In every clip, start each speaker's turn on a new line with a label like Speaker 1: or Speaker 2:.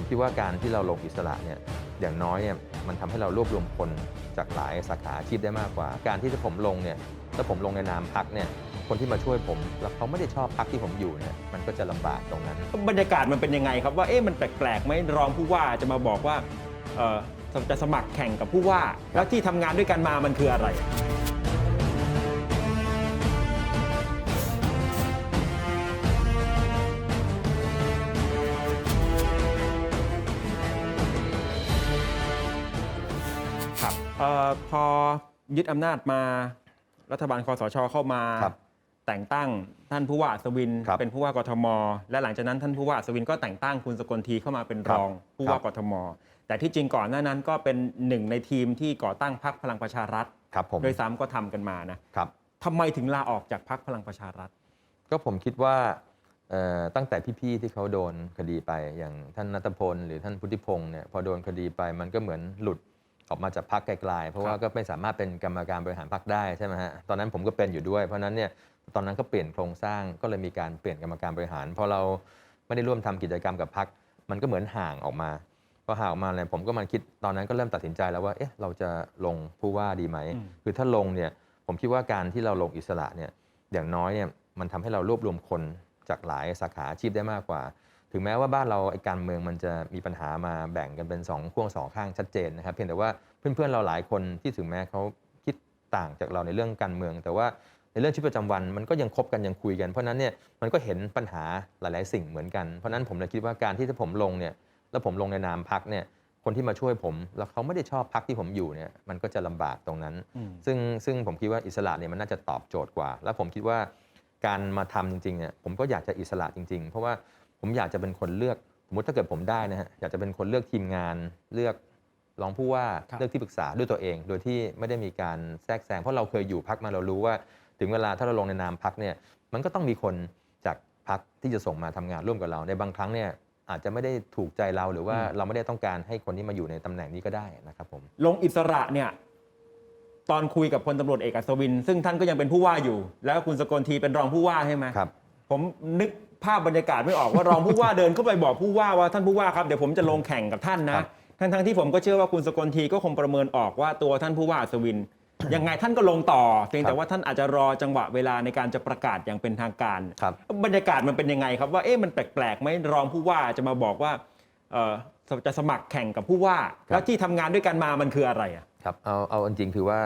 Speaker 1: ผมคิดว่าการที่เราลงอิสระเนี่ยอย่างน้อยเนี่ยมันทำให้เรารวบรวมคนจากหลายสาขาอาชีพได้มากกว่า การที่ผมลงเนี่ยถ้าผมลงในนามพักเนี่ยคนที่มาช่วยผมแล้วเขาไม่ได้ชอบพักที่ผมอยู่เนี่ยมันก็จะลำบากตรงนั้น
Speaker 2: บรรยากาศมันเป็นยังไงครับว่าเอ๊ะมันแปลกๆไหมรองผู้ว่าจะมาบอกว่าจะสมัครแข่งกับผู้ว่า แล้วที่ทำงานด้วยกันมามันคืออะไร เอ่อพอยึดอำนาจมารัฐบาลคอสชเข้ามา
Speaker 1: ครับ
Speaker 2: แต่งตั้งท่านผู้ว่าอัศวิน
Speaker 1: ครับ
Speaker 2: เป็นผู้ว่ากทม และหลังจากนั้นท่านผู้ว่าอัศวินก็แต่งตั้งคุณสกลทีเข้ามาเป็น
Speaker 1: ครั
Speaker 2: ร
Speaker 1: บ
Speaker 2: องผู้ว่า
Speaker 1: ครับ
Speaker 2: กทม แต่ที่จริงก่อนหน้านั้นก็เป็นหนึ่งในทีมที่ก่อตั้งพรรคพลังประชารัฐ
Speaker 1: ครับผม
Speaker 2: โดยซ้ำก็ทำกันมานะครับ ทำไมถึงลาออกจากพรรคพลังประชารัฐ
Speaker 1: ก็ผมคิดว่าเอ่อตั้งแต่พี่ๆที่เขาโดนคดีไปอย่างท่านนัทพลหรือท่านพุทธิพงศ์เนี่ยพอโดนคดีไปมันก็เหมือนหลุด ออกมาจากพักไกลๆ เพราะว่าก็ไม่สามารถเป็นกรรมการบริหารพักได้ใช่ไหมฮะตอนนั้นผมก็เป็นอยู่ด้วย เพราะฉะนั้นเนี่ยตอนนั้นก็เปลี่ยนโครงสร้างก็เลยมีการเปลี่ยนกรรมการบริหารพอเราไม่ได้ร่วมทำกิจกรรมกับพักมันก็เหมือนห่างออกมาพอห่างออกมาเนี่ยผมก็มาคิดตอนนั้นก็เริ่มตัดสินใจแล้วว่าเอ๊ะเราจะลงผู้ว่าดีไหม
Speaker 2: อืม
Speaker 1: คือถ้าลงเนี่ยผมคิดว่าการที่เราลงอิสระเนี่ยอย่างน้อยเนี่ยมันทำให้เรารวบรวมคนจากหลายสาขาอาชีพได้มากกว่า ถึงแม้ว่าบ้านเราไอ้การเมืองมันจะมีปัญหามาแบ่งกันเป็นสองขั้วสองข้างชัดเจนนะครับ เพียงแต่ว่าเพื่อนๆเราหลายคนที่ถึงแม้เขาคิดต่างจากเราในเรื่องการเมือง แต่ว่าในเรื่องชีวิตประจำวันมันก็ยังคบกันยังคุยกัน เพราะฉะนั้นเนี่ยมันก็เห็นปัญหาหลาย ๆ สิ่งเหมือนกัน เพราะฉะนั้นผมเลยคิดว่าการที่ถ้าผมลงเนี่ยแล้วผมลงในนามพักเนี่ยคนที่มาช่วยผม แล้วเขาไม่ได้ชอบพักที่ผมอยู่เนี่ยมันก็จะลำบากตรงนั้น
Speaker 2: อืม
Speaker 1: ซึ่งซึ่งผมคิดว่าอิสระเนี่ยมันน่าจะตอบโจทย์กว่า แล้วผมคิดว่าการมาทำจริงๆเนี่ยผมก็อยากจะอิสระจริง ๆ เพราะว่า ผมอยากจะเป็นคนเลือกสมมติถ้าเกิดผมได้นะฮะอยากจะเป็นคนเลือกทีมงานเลือกรองผู้ว่า
Speaker 2: ครับ
Speaker 1: เลือกที่ปรึกษาด้วยตัวเอง โดยที่ไม่ได้มีการแทรกแซงเพราะเราเคยอยู่พักมาเรารู้ว่า ถึงเวลาถ้าเราลงในนามพักเนี่ยมันก็ต้องมีคนจากพักที่จะส่งมาทำงานร่วมกับเรา ในบางครั้งเนี่ยอาจจะไม่ได้ถูกใจเราหรือว่าเราไม่ได้ต้องการให้คนที่มาอยู่ในตำแหน่งนี้ก็ได้นะครับผม
Speaker 2: ลงอิสระเนี่ยตอนคุยกับพลตำรวจเอกอัศวิน ซึ่งท่านก็ยังเป็นผู้ว่าอยู่ แล้วคุณสกลทีเป็นรองผู้ว่าใช่ไหม
Speaker 1: ครับ
Speaker 2: ผมนึก ภาพบรรยากาศไม่ออกว่ารองผู้ว่าเดินเข้าไปบอกผู้ว่าว่าท่านผู้ว่าครับเดี๋ยวผมจะลงแข่งกับท่าน
Speaker 1: ค
Speaker 2: นะ
Speaker 1: รับ
Speaker 2: ทั้งทั้งๆที่ผมก็เชื่อว่าคุณสกลทีก็คงประเมินออกว่าตัวท่านผู้ว่าอัศวินยังไงท่านก็ลงต่อเพียงแต่ว่าท่านอาจจะรอจังหวะเวลาในการจะประกาศอย่างเป็นทางการ
Speaker 1: ครับ
Speaker 2: บรรยากาศมันเป็นยังไงครับว่าเอ๊ะมันแปลกๆไหมรองผู้ว่าจะมาบอกว่าเอ่อจะสมัครแข่งกับผู้ว่า แล้วที่ทำงานด้วยกันมามันคืออะไรอะ
Speaker 1: ครับเอาเอาจริงๆคือว่า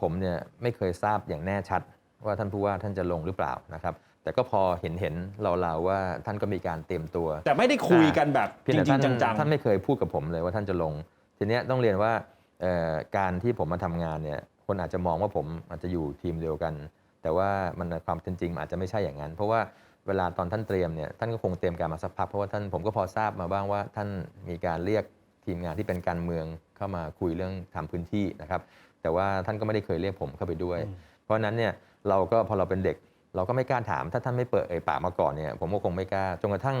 Speaker 1: ผมเนี่ยไม่เคยทราบอย่างแน่ชัดว่าท่านผู้ว่าท่านจะลงหรือเปล่านะครับ แต่ก็พอเห็นเห็นเราๆว่าท่านก็มีการเตรียมตัว
Speaker 2: แต่ไม่ได้คุยกันแบบ
Speaker 1: เพียง
Speaker 2: จ
Speaker 1: แต่
Speaker 2: ริ
Speaker 1: ท่างน
Speaker 2: ๆจังๆ
Speaker 1: ท่านไม่เคยพูดกับผมเลยว่าท่านจะลง ทีเนี้ยต้องเรียนว่าเอ่อการที่ผมมาทำงานเนี่ยคนอาจจะมองว่าผมอาจจะอยู่ทีมเดียวกัน แต่ว่ามันในความเป็นจริงมันอาจจะไม่ใช่อย่างนั้น เพราะว่าเวลาตอนท่านเตรียมเนี่ยท่านก็คงเตรียมการมาสักพักเพราะว่าท่านผมก็พอทราบมาบ้างว่าท่านมีการเรียกทีมงานที่เป็นการเมืองเข้ามาคุยเรื่องทำพื้นที่นะครับ แต่ว่าท่านก็ไม่ได้เคยเรียกผมเข้าไปด้วย
Speaker 2: อืม
Speaker 1: เพราะฉะนั้นเนี่ยเราก็พอเราเป็นเด็ก เราก็ไม่กล้าถาม ถ้าท่านไม่เปิดเอ่ยปากมาก่อนเนี่ยผมก็คงไม่กล้าจนกระทั่ง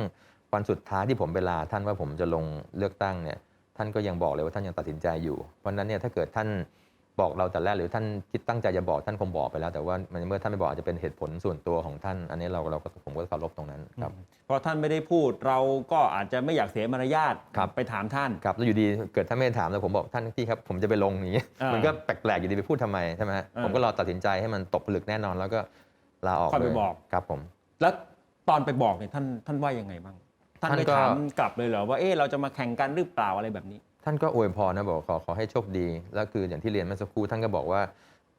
Speaker 1: วันสุดท้ายที่ผมเวลาท่านว่าผมจะลงเลือกตั้งเนี่ยท่านก็ยังบอกเลยว่าท่านยังตัดสินใจอยู่ เพราะฉะนั้นเนี่ยถ้าเกิดท่านบอกเราแต่แรกหรือท่านคิดตั้งใจจะบอกท่านคงบอกไปแล้ว แต่ว่ามันเมื่อท่านไม่บอกอาจจะเป็นเหตุผลส่วนตัวของท่าน อันนี้เราเราก็ผมก็เคารพตรงนั้นครับ
Speaker 2: เพราะท่านไม่ได้พูดเราก็อาจจะไม่อยากเสียมารยาท
Speaker 1: ครับ
Speaker 2: ไปถามท่าน
Speaker 1: ครับแล้วอยู่ดีเกิดท่านไม่ได้ถามแล้วผมบอกท่านพี่ครับผมจะไปลงอย่างนี้
Speaker 2: อ่ามั
Speaker 1: มันก็แปลกๆอยู่ดีไปพูดทำไมใช่ไหมฮะ
Speaker 2: อ่า
Speaker 1: ผมก็รอตัดสินใจให้มันตกผลึกแน่นอนแล้วก็ ลาออก
Speaker 2: ค่อยไป
Speaker 1: เลย
Speaker 2: บอก
Speaker 1: ครับผม
Speaker 2: แล้วตอนไปบอกเนี่ยท่านท่านว่ายังไงบ้าง ท่าน
Speaker 1: ท่าน
Speaker 2: ไม่
Speaker 1: ก็
Speaker 2: ถามกลับเลยเหรอว่าเอ๊ะเราจะมาแข่งกันหรือเปล่าอะไรแบบนี้
Speaker 1: ท่านก็อวยพรนะบอกขอขอให้โชคดี แล้วคืออย่างที่เรียนเมื่อสักครู่ท่านก็บอกว่า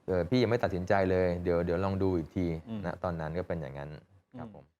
Speaker 1: เออพี่ยังไม่ตัดสินใจเลย เดี๋ยวเดี๋ยวลองดูอีกที
Speaker 2: อืม
Speaker 1: นะตอนนั้นก็เป็นอย่างนั้นครับผม